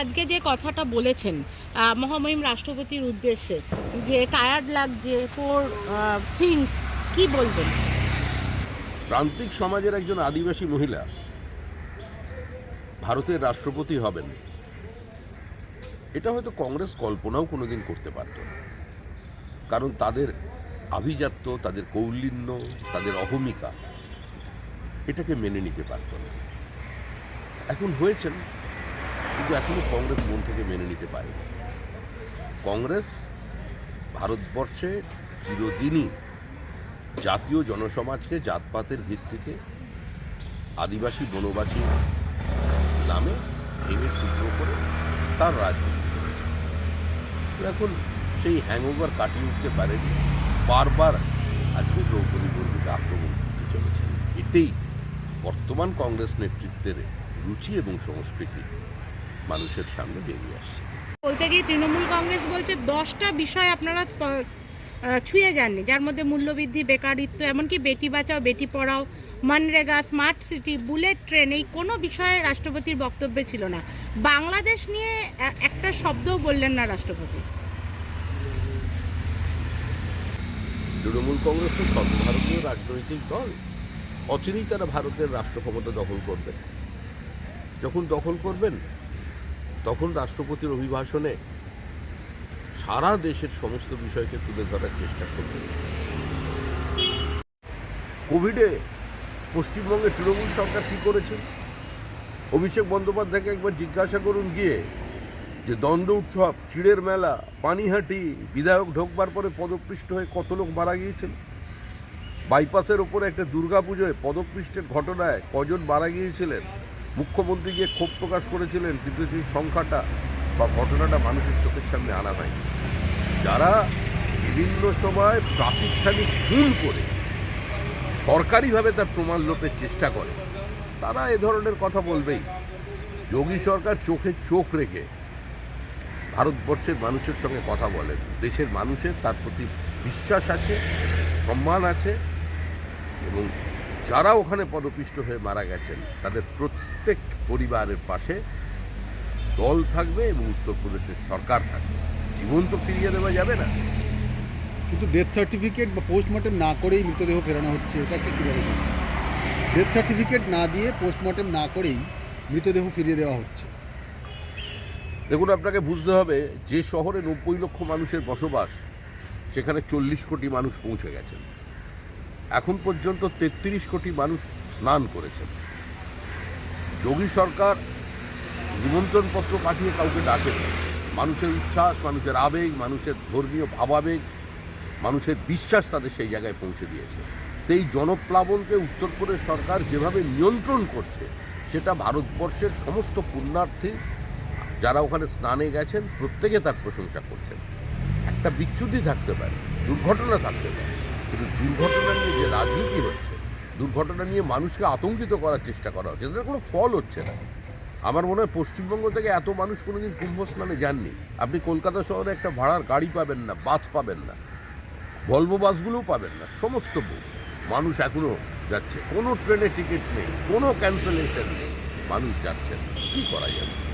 আজকে যে কথাটা বলেছেন মহামহিম রাষ্ট্রপতির উদ্দেশ্যে, যে টায়ার্ড লাগছে ফোর থিংস কি বলবেন? প্রান্তিক সমাজের একজন আদিবাসী মহিলা ভারতের রাষ্ট্রপতি হবেন। এটা হয়তো কংগ্রেস কল্পনাও কোনোদিন করতে পারত না। কারণ তাদের আভিজাত্য, তাদের কৌলিন্য, তাদের অহমিকা, এটাকে মেনে নিতে পারত না। এখন হয়েছেন কিন্তু এখনও কংগ্রেস মন থেকে মেনে নিতে পারে কংগ্রেস ভারতবর্ষে চিরদিনই জাতীয় জনসমাজকে জাতপাতের ভিত্তিতে আদিবাসী বনবাসী নামে ভেঙে টুকরো করে তার রাজনীতি এখন সেই হ্যাংওভার কাটিয়ে উঠতে পারেনি। বারবার আজকে দ্রৌপদী মুর্মুকে আক্রমণ করতে চলেছে এতেই বর্তমান কংগ্রেস নেতৃত্বের রুচি এবং সংস্কৃতি মানুষের সামনে বেরিয়ে আসছে। বলতে গিয়ে তৃণমূল কংগ্রেস বলছে দশটা বিষয় আপনারা ছুঁয়ে যাননি। যার মধ্যে মূল্যবৃদ্ধি বেকারিত্ব এমনকি Beti Bachao Beti Padhao MNREGA smart city bullet train এই কোনো বিষয়ে রাষ্ট্রপতির বক্তব্যে ছিল না। বাংলাদেশ নিয়ে একটা শব্দও বললেন না রাষ্ট্রপতি। তৃণমূল কংগ্রেস তো সর্বভারতীয় রাজনৈতিক দল। অচিরেই তারা ভারতের রাষ্ট্র ক্ষমতা দখল করবেন যখন দখল করবেন তখন রাষ্ট্রপতির অভিভাষণে সারা দেশের সমস্ত বিষয়কে তুলে ধরার চেষ্টা করবেন কোভিডে পশ্চিমবঙ্গে তৃণমূল সরকার কী করেছে? অভিষেক বন্দ্যোপাধ্যায়কে একবার জিজ্ঞাসা করুন গিয়ে যে দ্বন্দ্ব উৎসব, চিড়ের মেলা, পানিহাটি, বিধায়ক ঢোকবার পরে পদপৃষ্ট হয়ে কত লোক মারা গিয়েছিল বাইপাসের ওপরে একটা দুর্গাপুজোয় পদপৃষ্ঠের ঘটনায় কজন মারা গিয়েছিলেন? মুখ্যমন্ত্রী গিয়ে ক্ষোভ প্রকাশ করেছিলেন, কিন্তু সেই সংখ্যাটা বা ঘটনাটা মানুষের চোখের সামনে আনা হয় যারা বিভিন্ন সময় প্রাতিষ্ঠানিক ভুল করে, সরকারিভাবে তার প্রমাণ লোপের চেষ্টা করে, তারা এ ধরনের কথা বলবেই। যোগী সরকার চোখে চোখ রেখে ভারতবর্ষের মানুষের সঙ্গে কথা বলেন। দেশের মানুষের তার প্রতি বিশ্বাস আছে, সম্মান আছে এবং যারা ওখানে পদপিষ্ট হয়ে মারা গেছেন তাদের প্রত্যেক পরিবারের পাশে দল থাকবে এবং উত্তরপ্রদেশের সরকার থাকবে। জীবন তো ফিরিয়ে দেওয়া যাবে না। কিন্তু ডেথ সার্টিফিকেট বা পোস্টমর্টেম না করেই মৃতদেহ ফেরানো হচ্ছে এটাকে কীভাবে ডেথ সার্টিফিকেট না দিয়ে পোস্টমর্টেম না করেই মৃতদেহ ফিরিয়ে দেওয়া হচ্ছে। দেখুন আপনাকে বুঝতে হবে যে শহরে নব্বই লক্ষ মানুষের বসবাস সেখানে চল্লিশ কোটি মানুষ পৌঁছে গেছেন। এখন পর্যন্ত তেত্রিশ কোটি মানুষ স্নান করেছেন। যোগী সরকার নিমন্ত্রণপত্র পাঠিয়ে কাউকে ডাকেন মানুষের উচ্ছ্বাস, মানুষের আবেগ, মানুষের ধর্মীয় ভাবাবেগ, মানুষের বিশ্বাস তাদের সেই জায়গায় পৌঁছে দিয়েছে। এই জনপ্লাবনকে উত্তরপ্রদেশ সরকার যেভাবে নিয়ন্ত্রণ করছে, সেটা ভারতবর্ষের সমস্ত পুণ্যার্থী, যারা ওখানে স্নানে গেছেন, প্রত্যেকে তার প্রশংসা করছেন। একটা বিচ্যুতি থাকতে পারে, দুর্ঘটনা থাকতে পারে। কিন্তু দুর্ঘটনা নিয়ে যে রাজনীতি হচ্ছে, দুর্ঘটনা নিয়ে মানুষকে আতঙ্কিত করার চেষ্টা করা হচ্ছে এদের কোনো ফল হচ্ছে না। আমার মনে হয় পশ্চিমবঙ্গ থেকে এত মানুষ কোনোদিন কুম্ভ স্নানে যাননি। আপনি কলকাতা শহরে একটা ভাড়ার গাড়ি পাবেন না, বাস পাবেন না ভলভো বাসগুলোও পাবেন না, সমস্ত মানুষ এখনও যাচ্ছে, কোনো ট্রেনে টিকিট নেই, কোনো ক্যান্সেলেশন নেই, মানুষ যাচ্ছেন কী করা যাবে?